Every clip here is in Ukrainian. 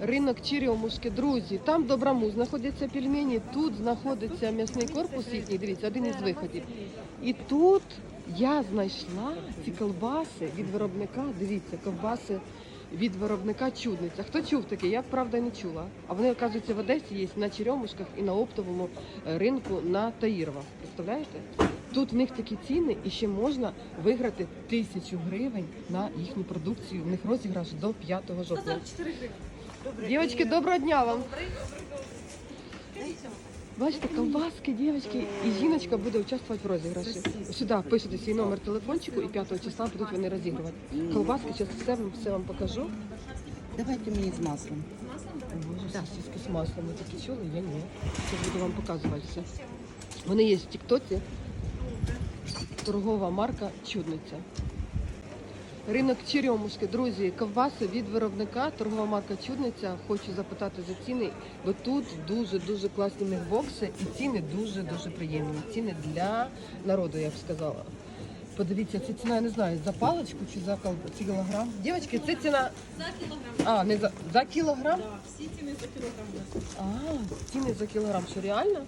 Ринок Черемушки, друзі, там доброму знаходяться пельмені, тут знаходиться м'ясний корпус їхній, дивіться, один із виходів. І тут я знайшла ці колбаси від виробника, дивіться, ковбаси від виробника чудниця. Хто чув таке? Я правда не чула. А вони, оказується, в Одесі є на Черемушках і на оптовому е, ринку на Таїрова. Представляєте? Тут в них такі ціни і ще можна виграти тисячу гривень на їхню продукцію. В них розіграш до 5 жовтня. Дівчатки, доброго дня вам. Бачите, колбаски, дівчатки, і жіночка буде участвувати в розіграші. Сюди пишете свій номер телефончику і 5 числа будуть вони розігрувати. Колбаски, зараз все, вам- все вам покажу. Давайте мені з маслом. Боже, сосиски з маслом. Ви такі чули? Я ні. Зараз буду вам показувати все. Вони є в Тіктоці. Торгова марка Чудниця. Ринок Черемушки, друзі, ковбаси від виробника, торгова марка Чудниця. Хочу запитати за ціни, бо тут дуже-дуже класні них бокси і ціни дуже-дуже приємні. Ціни для народу, я б сказала. Подивіться, це ціна, я не знаю, за паличку чи за кілограм. Дівчатки, це ціна. За кілограм. А, не за, за кілограм? Да, всі ціни за кілограм. А, ціни за кілограм, що реально?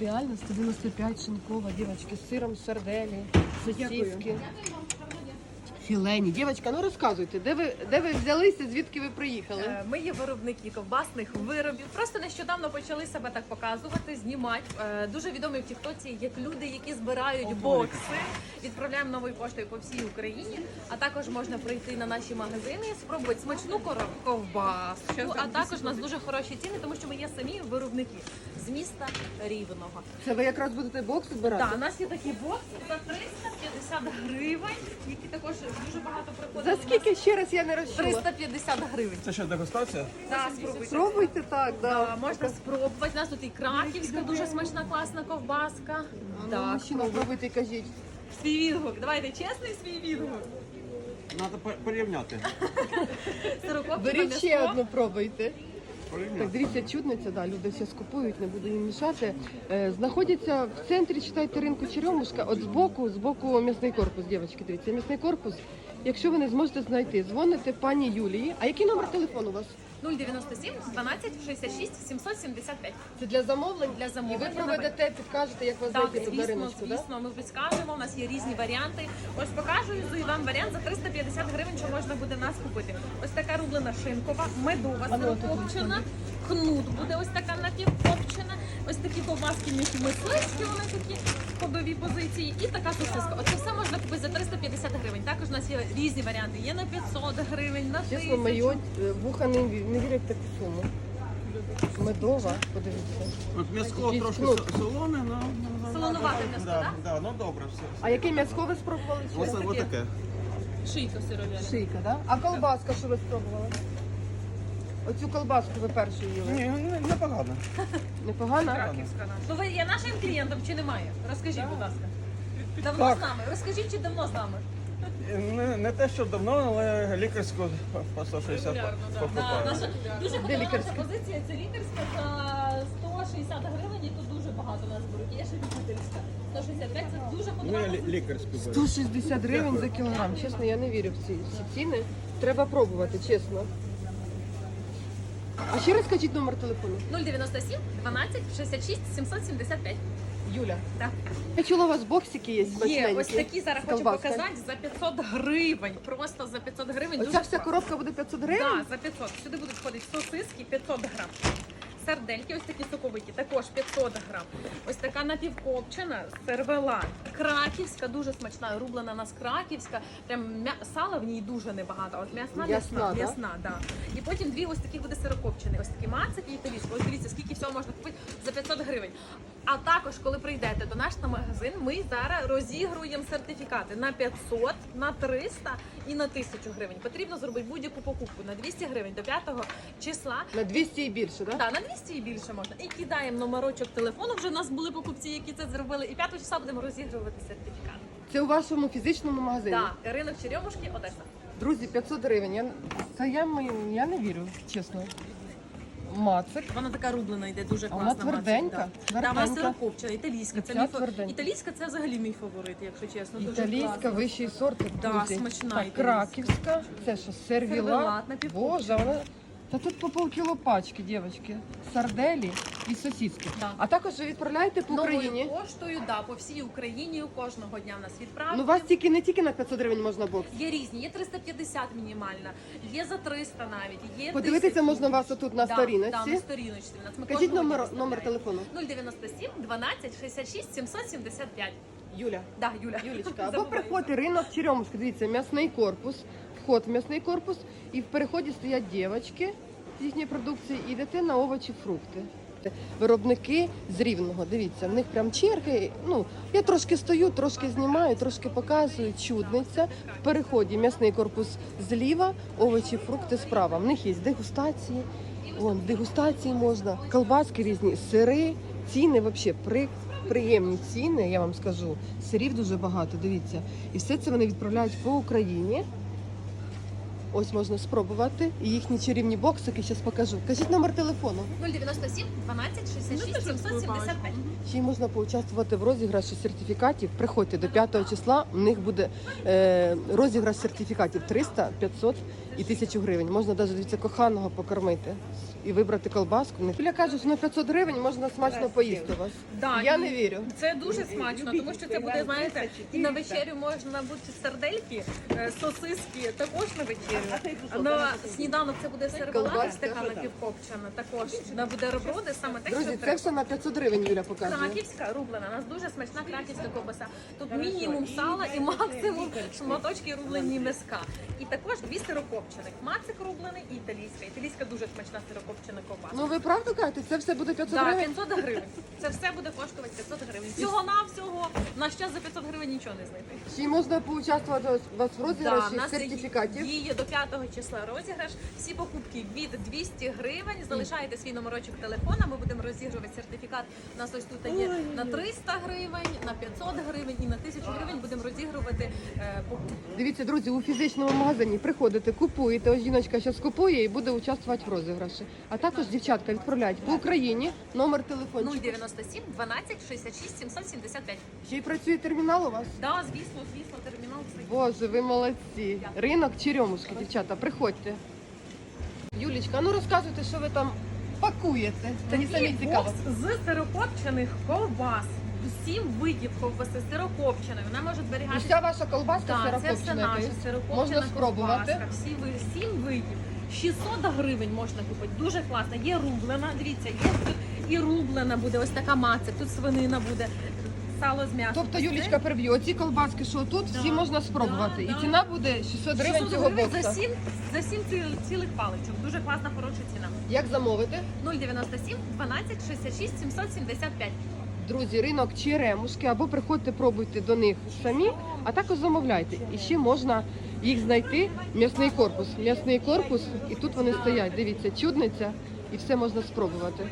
Реально 195 шинкова, дівчатки, з сиром, сарделі, сосиски. Філені. Дівчатка, ну розказуйте, де ви, де ви взялися, звідки ви приїхали? Е, Ми є виробники ковбасних виробів. Просто нещодавно почали себе так показувати, знімати. Е, Дуже відомі в Тіктоці як люди, які збирають бокси. Відправляємо новою поштою по всій Україні. А також можна прийти на наші магазини, спробувати смачну ковбаску. А також у нас дуже хороші ціни, тому що ми є самі виробники з міста Рівного. Це ви якраз будете бокси збирати? Так, у нас є такі бокси за 350 гривень, які також дуже багато приходять. За скільки ще раз я не розчула? 350 гривень. Це що, дегустація? Да, спробуйте. Спробуйте так, да. Да, можна спробувати. У нас тут і краківська, дуже смачна, класна ковбаска. Ну, Так, мужчина, пробуйте, кажіть. свій відгук. Давайте чесний свій відгук. Треба по- порівняти. Беріть ще одну, пробуйте. Так, дивіться, чудниця, да, люди все скупують, не буду їм мішати. Е, знаходяться в центрі, читайте ринку Черемушка, от збоку, збоку м'ясний корпус, дівчатки, дивіться, м'ясний корпус. Якщо ви не зможете знайти, дзвоните пані Юлії. А який номер телефону у вас? 097 12 66 775. Це для замовлень? Для замовлень. І ви проведете, підкажете, як вас Так, зайти звісно, риночку, звісно, звісно, ми підскажемо. У нас є різні варіанти. Ось покажу вам варіант за 350 гривень, що можна буде нас купити. Ось така рублена шинкова, медова сирокопчена, кнут буде ось така напівкопчена, ось такі ковбаски мисливські, вони такі ходові позиції, і така сосиска. Оце все можна купити за 350 гривень. Також у нас є різні варіанти. Є на 500 гривень, на Чесно, мої е, вуха не, ві- не вірять таку суму. Медова, подивіться. От м'яско Якийсь трошки кнут. со- солоне, ну... ну, Солонувате м'ясо, да? так? Да, ну добре, все. А яке м'яско ви спробували? таке. ось таке. Шийка сиров'яна. Шийка, да? А колбаска, що ви спробували? Оцю колбаску ви першу їли. Ні, не- непогано. Краківська наша. Ну ви є нашим клієнтом чи немає? Розкажіть, будь ласка. Давно Так. з нами? Розкажіть, чи давно з нами? Не, не те, що давно, але лікарську по 160 Да, покупаю. наша дуже хороша лікарська? позиція. Це лікарська за 160 гривень, і тут дуже багато нас беруть. Є ще любительська. 165 це дуже Ну, я подорожно. лі- лікарську беру. 160 гривень за кілограм. Чесно, я не вірю в ці всі ціни. Треба пробувати, чесно. А ще раз скажіть номер телефону. 097 12 66 775. Юля. Так. Я чула, у вас боксики є Є ось такі зараз з хочу показати за 500 гривень. Просто за 500 гривень. Оця вся коробка буде 500 гривень? Так, за 500. Сюди будуть входити сосиски 500 грам. Сардельки, ось такі соковиті, також 500 грам. Ось така напівкопчена сервела. Краківська, дуже смачна, рублена у нас краківська. Прям м'я- сала в ній дуже небагато. От м'ясна, М'ясна, м'ясна, да? м'ясна, да? І потім дві ось таких буде сирокопчені. Ось такі мацики і італійські. Ось дивіться, скільки всього можна купити за 500 гривень. А також, коли прийдете до наш на магазин, ми зараз розігруємо сертифікати на 500, на 300 і на 1000 гривень. Потрібно зробити будь-яку покупку на 200 гривень до 5 числа. На 200 і більше, так? Так, на 200 і більше можна. І кидаємо номерочок телефону. Вже в нас були покупці, які це зробили. І 5 числа будемо розігрувати сертифікат. Це у вашому фізичному магазині? Так, ринок Черемушки, Одеса. Друзі, 500 гривень. Я, це я, я не вірю, чесно. Мацик. Вона така рублена йде, дуже А вона класна. тверденька? мацик, да. Та, вона сирокопчена, італійська. Це мій тверденька. Італійська це взагалі мій фаворит, якщо чесно. Дуже Італійська, класна. вищий сорт. Да, смачна Так, краківська. Це що, сервіла? Боже, вона Та тут по полкіло пачки, дівчатки. Сарделі і сосиски. Да. А також ви відправляєте по Україні. Новою поштою, да, по всій Україні кожного дня в нас відправки. Ну, у вас тільки не тільки на 500 гривень можна бокс. Є різні, є 350 мінімальна, є за 300 навіть, є Подивитися 1000. можна вас отут на Да, сторіночці. Да, на сторіночці. в нас. Ми Кажіть кожного номер, дня номер виставляємо. телефону. 097 12 66 775. Юля. Да, Юля. Юлічка, або Забуваю. приходьте ринок Черемушки, дивіться, м'ясний корпус, вход в м'ясний корпус, і в переході стоять дівчатки з їхньої продукції, і йдете на овочі, фрукти. Виробники з рівного, дивіться, в них прям черги. Ну, я трошки стою, трошки знімаю, трошки показую, чудниця. В переході м'ясний корпус зліва, овочі, фрукти справа. В них є дегустації, вон, дегустації можна, колбаски різні, сири, ціни взагалі при, приємні ціни, я вам скажу. Сирів дуже багато, дивіться. І все це вони відправляють по Україні. Ось можна спробувати. І їхні чарівні боксики, зараз покажу. Кажіть номер телефону. 097 12 66 775. Ще й можна поучаствувати в розіграші сертифікатів. Приходьте до 5 числа. У них буде е, розіграш сертифікатів 300, 500 і 1000 гривень. Можна навіть дивіться коханого покормити і вибрати колбаску. Я кажу, що на 500 гривень можна смачно поїсти у вас. Да, Я і не вірю. Це дуже смачно, тому що це буде, знаєте, і на вечерю можна бути сардельки, е, сосиски також на вечерю. А на сніданок це буде сервелат, Колбаска. така напівкопчена, також на буде реброди, саме те, що Друзі, це треба. все на 500 гривень Юля показує. Краківська рублена. У нас дуже смачна краківська ковбаса. Тут мінімум сала і максимум шматочки рублені м'яска. І також дві сирокопчених. Мацик рублений і італійська. Італійська дуже смачна сирокопчена ковбаса. Ну ви правду кажете, це все буде 500 Да, гривень? 500 гривень. Це все буде коштувати 500 гривень. Всього на всього на щас за 500 гривень нічого не знайти. Чи можна поучаствувати у вас в розіграші в сертифікатів? діє до 5 числа розіграш. Всі покупки від 200 гривень. Залишаєте свій номерочок телефона. Ми будемо розігрувати сертифікат. У нас ось тут є на 300 гривень, на 500 гривень і на 1000 гривень будемо розігрувати е, покупки. Дивіться, друзі, у фізичному магазині приходите, купуєте. Ось жіночка зараз купує і буде участвувати в розіграші. А також дівчатка відправляють по Україні номер телефону. 097 12 66 775. Ще й працює термінал у вас? Да, звісно, звісно, термінал це. Боже, ви молодці. Ринок Черемушки, дівчата, приходьте. Юлічка, ну розказуйте, що ви там пакуєте. Мені самі Такий цікаво. бокс з сирокопчених ковбас. Сім видів ковбаси сирокопченої. Вона може зберігати Уся ваша колбаска Так, це все сирокопчена. наша сирокопчена Можна спробувати. ковбаска. Всі ви сім видів. 600 гривень можна купити. Дуже класно. Є рублена. Дивіться, є тут і рублена буде. Ось така маця. Тут свинина буде. Сало з м'ясом. Тобто, Ось це Юлічка, переб'ю, оці колбаски, що тут, всі Да, можна спробувати. да, І да. ціна буде 600 гривень 600 цього гривень бокса. за сім, за сім ці- цілих паличок. Дуже класна, хороша ціна. Як замовити? 097 12 66 775. Друзі, ринок Черемушки, або приходьте, пробуйте до них самі, а також замовляйте. І ще можна їх знайти. М'ясний корпус. М'ясний корпус, і тут вони стоять. Дивіться, чудниця, і все можна спробувати.